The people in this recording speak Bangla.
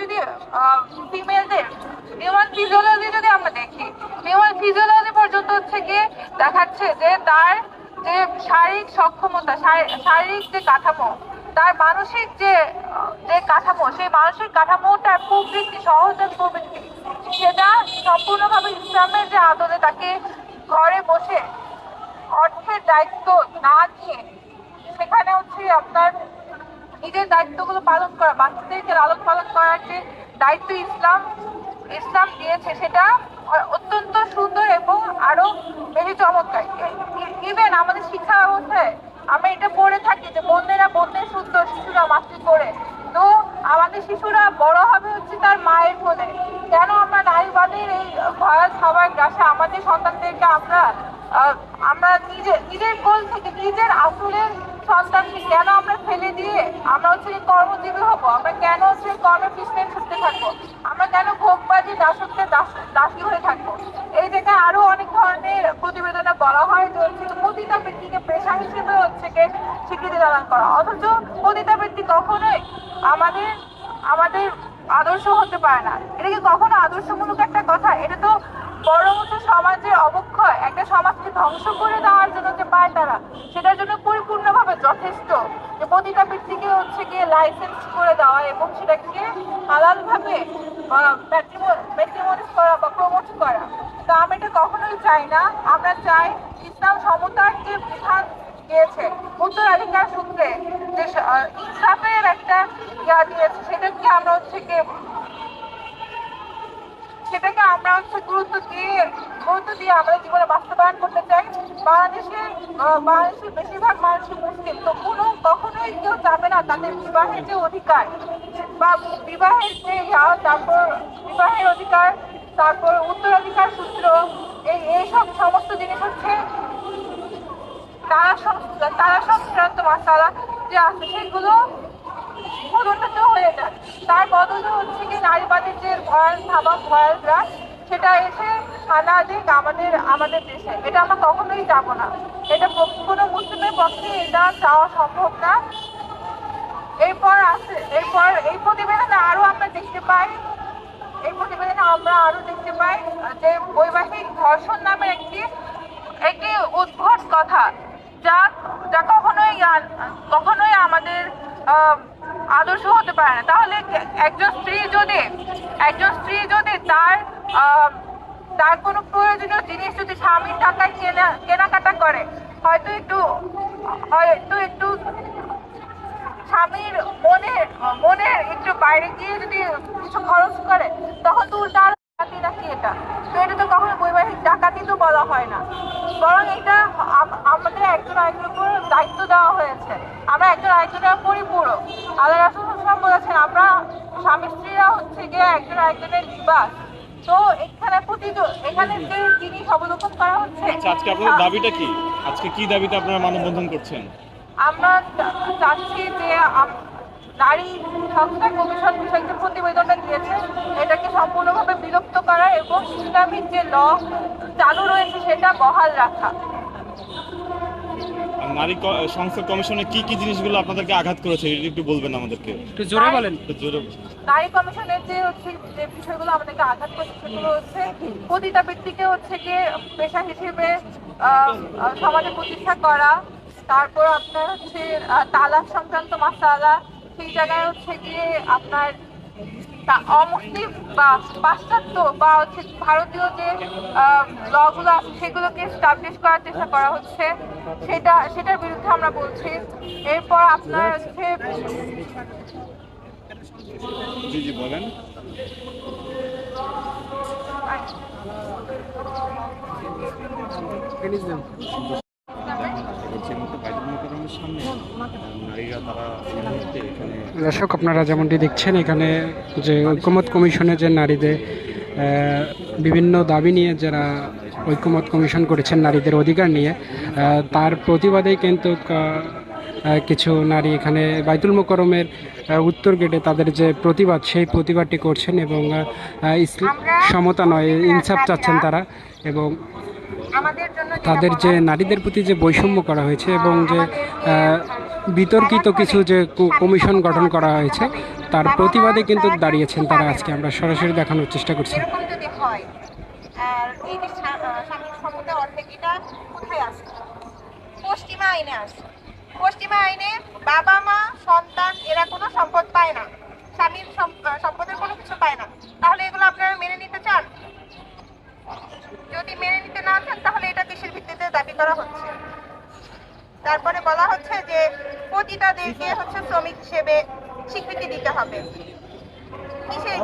যদি ফিমেলদের ফিজিওলজি যদি আমরা দেখি হিউম্যান ফিজিওলজি পর্যন্ত হচ্ছে গিয়ে দেখাচ্ছে যে তার যে শারীরিক সক্ষমতা, শারী- শারীরিক যে কাঠামো, তার মানসিক যে যে কাঠামো, সেই মানসিক কাঠামোটার প্রবৃত্তি সহজাত প্রবৃত্তি সেটা সম্পূর্ণভাবে ইসলামের যে আদলে তাকে ঘরে বসে অর্থের দায়িত্ব না নিয়ে, সেখানে হচ্ছে আপনার নিজের দায়িত্বগুলো পালন করা, বাচ্চাদেরকে লালন পালন করার যে দায়িত্ব ইসলাম ইসলাম দিয়েছে, সেটা অত্যন্ত সুন্দর এবং আরও বেশি চমৎকার। ইভেন আমাদের শিক্ষা ব্যবস্থায় আমরা এটা পড়ে থাকি যে বোনেরা বোনের সুন্দর, শিশুরা মাতৃ করে। তো আমাদের শিশুরা বড় হবে হচ্ছে তার মায়ের কোলে। কেন আমরা নারীবাদের এই ভয়াল খাবার গ্রাসে আমাদের সন্তানদেরকে আমরা আমরা নিজে, নিজের কোল থেকে, নিজের আসলের সন্তানকে কেন আমরা ফেলে দিয়ে আমরা হচ্ছে কর্মজীবী হব? আমরা কেন হচ্ছে এই কর্মের পিছনে ছুটতে থাকব? আমরা কেন ভোগবাজি দাসত্বের দাস হয়ে থাকব? এই জায়গায় আরও অনেক ধরনের প্রতিবেদনে বলা হয় যে হচ্ছে পতিতাবৃত্তিকে পেশা হিসেবে হচ্ছে স্বীকৃতি প্রদান করা। অথচ পতিতাবৃত্তি কখনোই আমাদের আমাদের আদর্শ হতে পারে না। এটা কি কখনো আদর্শমূলক একটা কথা? এটা তো অবক্ষয়। একটা সমাজকে ধ্বংস করে দেওয়ার জন্য যে পায় সেটার জন্য পরিপূর্ণভাবে যথেষ্ট। যে হচ্ছে গিয়ে লাইসেন্স করে দেওয়া এবং সেটাকে করা বা প্রমোট করা। তো আমরা এটা কখনোই চাই না। আমরা চাই ইসলাম সমতার যে বিধান দিয়েছে। উত্তরাধিকার সূত্রে যে ইনসাফের একটা ইয়া দিয়েছে সেটাকে আমরা হচ্ছে গিয়ে সেটাকে আমরা হচ্ছে গুরুত্ব দিয়ে গুরুত্ব দিয়ে আমাদের জীবনে বাস্তবায়ন করতে চাই। বাংলাদেশের আহ, বাংলাদেশের বেশিরভাগ মানুষই মুসলিম তো কোনো কখনোই কেউ চাবে না তাদের বিবাহের যে অধিকার বা বিবাহের যে তারপর বিবাহের অধিকার তারপর উত্তরাধিকার সূত্র এই এইসব সমস্ত জিনিস হচ্ছে তারা সং- তারা সংক্রান্ত মশালা যে আছে সেগুলো পরিণত হয়ে যায়। তার বদলে হচ্ছে কি নারীবাদের যে ভয়াল থাবা ভয়াল গ্রাস সেটা এসে হানা দিক আমাদের আমাদের দেশে। এটা আমরা কখনোই যাব না। এটা কোনো মুসলিমের পক্ষে এটা চাওয়া সম্ভব না। এরপর আছে, এরপর এই প্রতিবেদনে আরও আমরা দেখতে পাই, এই প্রতিবেদনে আমরা আরও দেখতে পাই যে বৈবাহিক ধর্ষণ নামের একটি একটি উদ্ভট কথা যা যা কখনোই কখনোই আমাদের আদর্শ হতে পারে না। তাহলে একজন স্ত্রী যদি, একজন স্ত্রী যদি তার তার কোনো প্রয়োজনীয় জিনিস যদি স্বামীর টাকায় কেনা, কেনাকাটা করে, হয়তো একটু হয়তো একটু স্বামীর মনের মনের একটু বাইরে গিয়ে যদি কিছু খরচ করে, তখন তো উল্টা ডাকাতি নাকি এটা? তো এটা তো কখনো বৈবাহিক ডাকাতি তো বলা হয় না। বরং এটা আমাদের একজন আরেকজনের উপর দায়িত্ব দেওয়া হয়েছে। আমরা একজন আরেকজনের পরিপূরক। আল্লাহ রাসুল হাসলাম বলেছেন, আমরা স্বামী স্ত্রীরা হচ্ছে গিয়ে একজন আরেকজনের নিবাস। তো এখানে প্রতি এখানে যে জিনিস অবলোকন করা হচ্ছে আচ্ছা আজকে আপনাদের দাবিটা কি? আজকে কি দাবিতে আপনারা মানববন্ধন করছেন? আমরা চাচ্ছি যে নারী সংস্থার কমিশন বিষয়ে যে প্রতিবেদনটা দিয়েছে এটাকে সম্পূর্ণভাবে বিলুপ্ত করা এবং ইসলামিক যে ল চালু রয়েছে সেটা বহাল রাখা। নারী সংস্থার কমিশনে কি কি জিনিসগুলো আপনাদেরকে আঘাত করেছে একটু বলবেন আমাদেরকে। একটু জোরে বলেন। জোরে নারী কমিশনের যে হচ্ছে যে বিষয়গুলো আমাদেরকে আঘাত করছে সেগুলো হচ্ছে পতিতাবৃত্তিকে হচ্ছে গিয়ে পেশা হিসেবে সমাজে প্রতিষ্ঠা করা তারপর আপনার হচ্ছে তালাক সংক্রান্ত মাসালা সেই জায়গায় হচ্ছে গিয়ে আপনার তা অমুসলিম বা পাশ্চাত্য বা হচ্ছে ভারতীয় যে লগুলো আছে সেগুলোকে স্টাবলিশ করার চেষ্টা করা হচ্ছে। সেটা সেটার বিরুদ্ধে আমরা বলছি। এরপর আপনার হচ্ছে জি দর্শক, আপনারা যেমনটি দেখছেন, এখানে যে ঐক্যমত কমিশনে যে নারীদের বিভিন্ন দাবি নিয়ে যারা ঐক্যমত কমিশন করেছেন নারীদের অধিকার নিয়ে তার প্রতিবাদেই কিন্তু কিছু নারী এখানে বাইতুল মোকরমের উত্তর গেটে তাদের যে প্রতিবাদ, সেই প্রতিবাদটি করছেন এবং সমতা নয়, ইনসাফ চাচ্ছেন তারা এবং তাদের যে নারীদের প্রতি যে বৈষম্য করা হয়েছে এবং যে বিতর্কিত কিছু যে কমিশন গঠন করা হয়েছে তার প্রতিবাদে কিন্তু দাঁড়িয়েছেন তারা আজকে। আমরা সরাসরি দেখানোর চেষ্টা করছি। হয় পশ্চিমা আইনে আছে পশ্চিমা আইনে বাবা মা সন্তান এরা কোনো সম্পদ পায় না। স্বামীর সম্পদের কোনো কিছু পায় না। তাহলে এগুলো আপনারা মেনে নিতে যদি মেনে নিতে না চান, তাহলে এটা দেশের ভিত্তিতে দাবি করা হচ্ছে। তারপরে বলা হচ্ছে যে প্রতিটা পতিতাদেরকে হচ্ছে শ্রমিক হিসেবে স্বীকৃতি দিতে হবে। কিসের